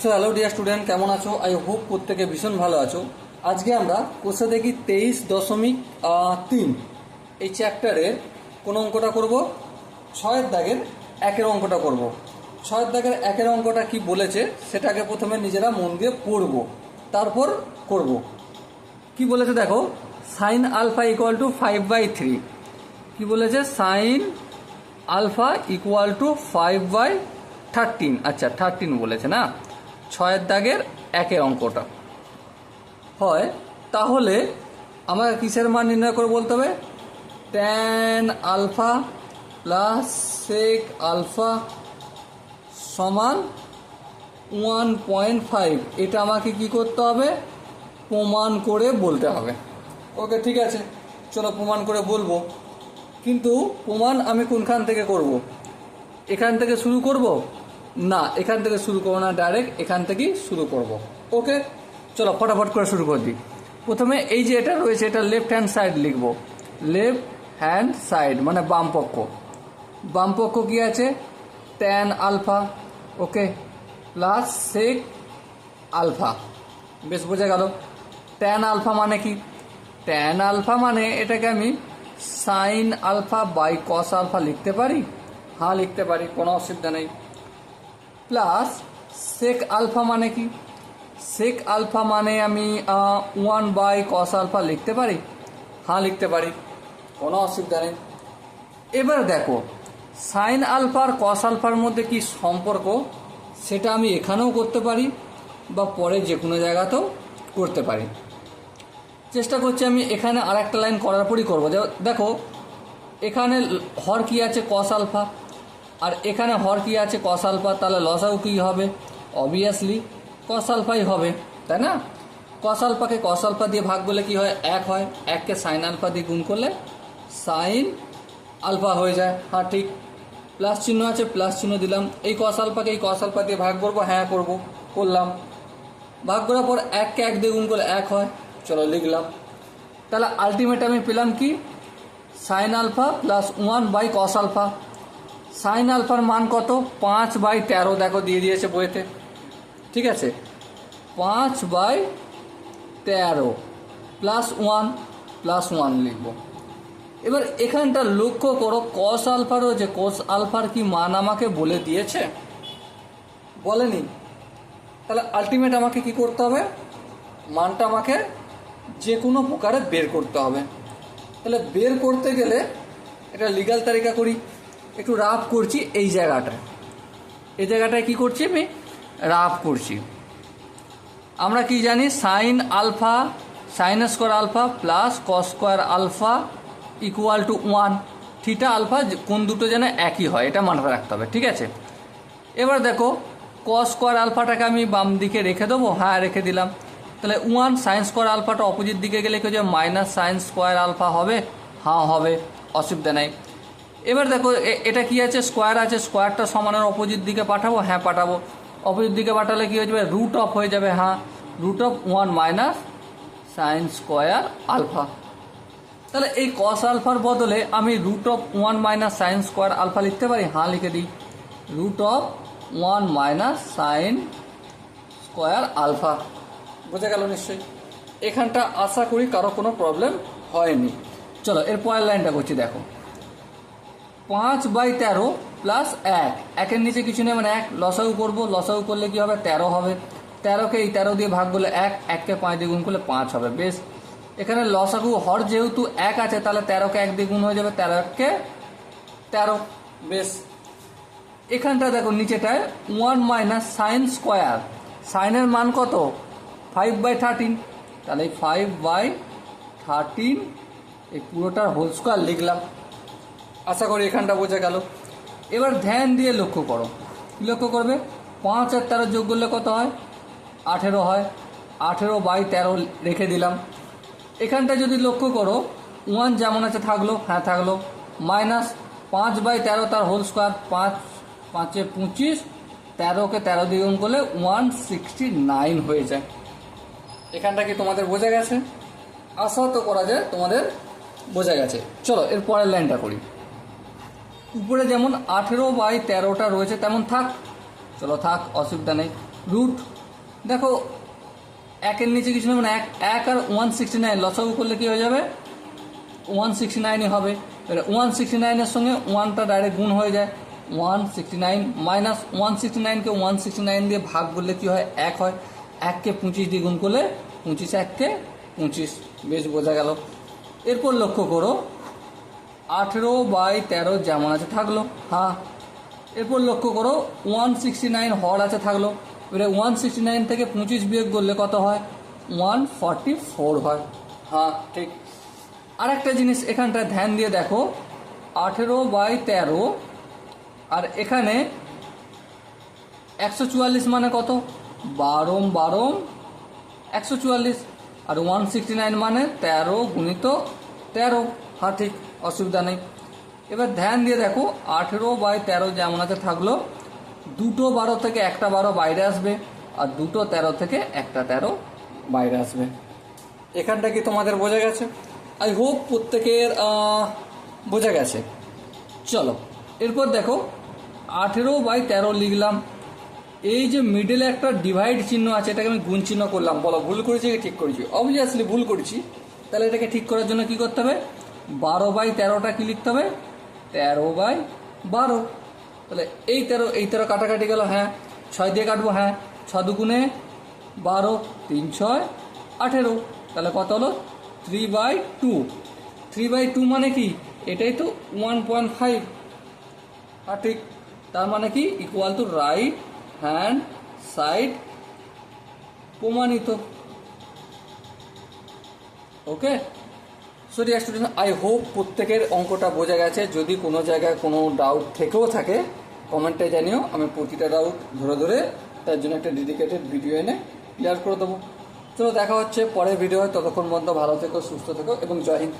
So hello dear student কেমন আছো? I hope প্রত্যেকে ভীষণ ভালো আছো। আজকে আমরা কোষে দেখি তেইশ দশমিক তিন। এই চ্যাপ্টারের কোন অঙ্কটা করব? ছয়ের দাগের একের অঙ্কটা করব। ছয়ের দাগের একের অঙ্কটা কি বলেছে, সেটাকে প্রথমে নিজেরা মন দিয়ে পড়ব। তারপর করব। কি বলেছে দেখো? Sine alpha equal to five by three কী বলেছে? Sine alpha equal to five by thirteen আচ্ছা থার্টিন বলেছে না? ছয়ের দাগের একের অঙ্কটা। হয়, তাহলে আমাকে কিসের মান নির্ণয় করে বলতে হবে? Tan alpha plus sec alpha সমান ওয়ান পয়েন্ট ফাইভ এটা আমাকে কি করতে হবে? প্রমাণ করে বলতে হবে। ওকে, ঠিক আছে। চলো প্রমাণ করে বলব। কিন্তু প্রমাণ আমি কোনখান থেকে করব। এখান থেকে শুরু করব? না, এখান থেকে শুরু করব না ডাইরেক্ট এখান থেকেই শুরু করব। ওকে চলো, ফটাফট করে শুরু করে দিই। প্রথমে এই যে এটা রয়েছে, এটা লেফট হ্যান্ড সাইড লিখব। লেফট হ্যান্ড সাইড মানে বাম পক্ষ। বাম পক্ষ কি আছে? Tan alpha okay plus sec alpha বেশ বোঝা গেল। ট্যান আলফা মানে কি? ট্যান আলফা মানে এটাকে আমি sine alpha by cos alpha লিখতে পারি? হ্যাঁ লিখতে পারি, কোনো অসুবিধা নেই। প্লাস সেক আলফা মানে কি? সেক আলফা মানে আমি ওয়ান বাই কস আলফা লিখতে পারি? হ্যাঁ লিখতে পারি। কোনো অসুবিধা নেই। এবার দেখো সাইন আলফার কস আলফার মধ্যে কি সম্পর্ক? সেটা আমি এখানেও করতে পারি বা পরে যে কোনো জায়গাতেও করতে পারি। চেষ্টা করছি আমি এখানে আর একটা লাইন করার পরই করব। দেখো, এখানে হর কি আছে? কস আলফা আর এখানে হর কি আছে? কস আলফা তাহলে লসাও কি হবে? অবভিয়াসলি কস আলফাই হবে, তাই না? কস আলফাকে কস আলফা দিয়ে ভাগ করলে কি হয়? এক হয়। এককে সাইন আলফা দিয়ে গুণ করলে সাইন আলফা হয়ে যায়। হ্যাঁ ঠিক। প্লাস চিহ্ন আছে প্লাস চিহ্ন দিলাম। এই কস আলফাকে এই কস আলফা দিয়ে ভাগ করব? হ্যাঁ করব। করলাম। ভাগ করার পর এককে এক দিয়ে গুণ করলে এক হয়। চলো লিখলাম। তাহলে আলটিমেট আমি পেলাম কি? Sine alpha plus one by cos alpha sine আলফার মান কত? পাঁচ বাই তেরো, দেখো দিয়ে দিয়েছে বইতে। ঠিক আছে? পাঁচ বাই তেরো প্লাস ওয়ান প্লাস ওয়ান লিখব। এবার এখানটা লক্ষ্য করো কস আলফারও যে কস আলফার কি মান আমাকে বলে দিয়েছে? বলেনি? তাহলে আলটিমেট আমাকে কি করতে হবে? মানটা আমাকে যে কোনো প্রকারে বের করতে হবে। তাহলে বের করতে গেলে এটা লিগাল তালিকা করি। একটু রাফ করছি এই জায়গাটায় এই জায়গাটায় কি করছি আমি? রাফ করছি। আমরা কি জানি sine alpha sine square alpha plus cos square alpha equal to one theta alpha কোন দুটো যেন একই হয়, এটা মাথায় রাখতে হবে, ঠিক আছে? এবার দেখো কস স্কোয়ার আলফাটাকে আমি বাম দিকে রেখে দেবো হ্যাঁ রেখে দিলাম। তাহলে ওয়ান সাইন স্কোয়ার আলফাটা অপোজিট দিকে গেলে কি যে মাইনাস সাইন স্কোয়ার আলফা হবে? হ্যাঁ হবে। অসুবিধা নেই। এবার দেখো এটা কি আছে? স্কোয়ার আছে স্কোয়ারটা সমানের অপোজিট দিকে পাঠাবো হ্যাঁ পাঠাবো। অপোজিট দিকে পাঠালে কি হয়ে যাবে? রুট অফ হয়ে যাবে হ্যাঁ। Root of one minus sine square alpha তাহলে এই কস আলফার বদলে আমি root of one minus sine square alpha লিখতে পারি হ্যাঁ লিখে দিই। Root of one minus sine square alpha বোঝা গেল নিশ্চয়ই? এখানটা আশা করি কারও কোনো প্রবলেম হয়নি। চলো, এর পরের লাইনটা করছি, দেখো। পাঁচ বাই তেরো প্লাস এক। একের নিচে কিছু নেই মানে এক। লসাউ করব লসাউ করলে কি হবে? তেরো হবে। তেরোকে এই তেরো দিয়ে ভাগ করলে এক, এককে পাঁচ দিয়ে গুণ করলে পাঁচ হবে। বেশ। এখানে লসাগু হর যেহেতু এক আছে, তাহলে তেরোকে এক দিয়ে গুণ হয়ে যাবে তেরো এককে তেরো। বেশ। এখানটা দেখো, নিচেটায় ওয়ান মাইনাস সাইন স্কোয়ার সাইনের মান কত? ফাইভ বাই থার্টিন তাহলে ফাইভ বাই থার্টিন এই পুরোটার হোল স্কোয়ার লিখলাম। আশা করি এখানটা বোঝা গেল। এবার ধ্যান দিয়ে লক্ষ্য করো। লক্ষ্য করবে, পাঁচ আর তেরো যোগ করলে কত হয়? আঠেরো হয়। আঠেরো বাই তেরো রেখে দিলাম। এখানটা যদি লক্ষ্য করো ওয়ান যেমন আছে থাকল হ্যাঁ থাকল। মাইনাস পাঁচ বাই তেরো তার হোল স্কোয়ার পাঁচ, পাঁচে পঁচিশ, তেরোকে তেরো দ্বিগুণ করলে ওয়ান সিক্সটি নাইন হয়ে যায়। এখানটা কি তোমাদের বোঝা গেছে? আশা তো করা যায় তোমাদের বোঝা গেছে। চলো, এর পরের লাইনটা করি। উপরে যেমন আঠেরো বাই তেরোটা রয়েছে, তেমন থাক। চলো থাক, অসুবিধা নেই। রুট দেখো, একের নিচে কিছু নেবে না এক এক আর ওয়ান সিক্সটি নাইন লসাগু করলে কী হয়ে যাবে? ওয়ান সিক্সটি নাইনই হবে। এবারে ওয়ান সিক্সটি নাইনের সঙ্গে ওয়ানটা ডাইরেক্ট গুণ হয়ে যায়। One sixty nine minus one sixty নাইনকে one sixty nine দিয়ে ভাগ করলে কী হয়? এক হয়। এককে পঁচিশ দিয়ে গুণ করলে পঁচিশ, এককে পঁচিশ। বেশ, বোঝা গেল। এরপর লক্ষ্য করো আঠেরো বাই তেরো যেমন আছে থাকল। হ্যাঁ এরপর লক্ষ্য করো ওয়ান সিক্সটি নাইন হর আছে থাকল। এবারে ওয়ান সিক্সটি নাইন থেকে পঁচিশ বিয়োগ করলে কত হয়? ওয়ান ফর্টি ফোর হয়। হ্যাঁ ঠিক। আরেকটা জিনিস এখানটা ধ্যান দিয়ে দেখো, আঠেরো বাই তেরো, আর এখানে একশো চুয়াল্লিশ মানে কত? বারোম বারোম, একশো চুয়াল্লিশ। আর ওয়ান সিক্সটি নাইন মানে তেরো গুণিত তেরো। হ্যাঁ ঠিক অসুবিধা নেই। এবার ধ্যান দিয়ে দেখো, আঠেরো বাই তেরো যেমন আছে থাকল, দুটো বারো থেকে একটা বারো বাইরে আসবে, আর দুটো তেরো থেকে একটা তেরো বাইরে আসবে। এখানটা কি তোমাদের বোঝা গেছে? আই হোপ প্রত্যেকের বোঝা গেছে। চলো, এরপর দেখো, আঠেরো বাই তেরো লিখলাম। এই যে মিডলে একটা ডিভাইড চিহ্ন আছে, এটাকে আমি গুণ চিহ্ন করলাম। বলো, ভুল করেছি কি ঠিক করেছি? অবভিয়াসলি ভুল করেছি। তাহলে এটাকে ঠিক করার জন্য কি করতে হবে? বারো বাই তেরোটা কি লিখতে হবে? তেরো বাই বারো। তাহলে এই তেরো এই তেরো কাটাকাটি গেল হ্যাঁ। ছয় দিয়ে কাটবো হ্যাঁ। ছ দুগুণে বারো, তিন, ছয়, আঠেরো। তাহলে কত হলো? Three by two three by two মানে কি? এটাই তো ওয়ান পয়েন্ট ফাইভ আর ঠিক তার মানে কি? Equal to right hand side প্রমাণিত। Okay sorry student I hope প্রত্যেকের অঙ্কটা বোঝা গেছে। যদি কোনো জায়গায় কোনো ডাউট থেকেও থাকে কমেন্টে জানিও। আমি প্রতিটা ডাউট ধরে ধরে তার জন্য একটা ডেডিকেটেড ভিডিও এনে ক্লিয়ার করে দেবো। চলো, দেখা হচ্ছে পরের ভিডিও ততক্ষণ পর্যন্ত ভালো থেকো, সুস্থ থেকো এবং জয় হিন্দ।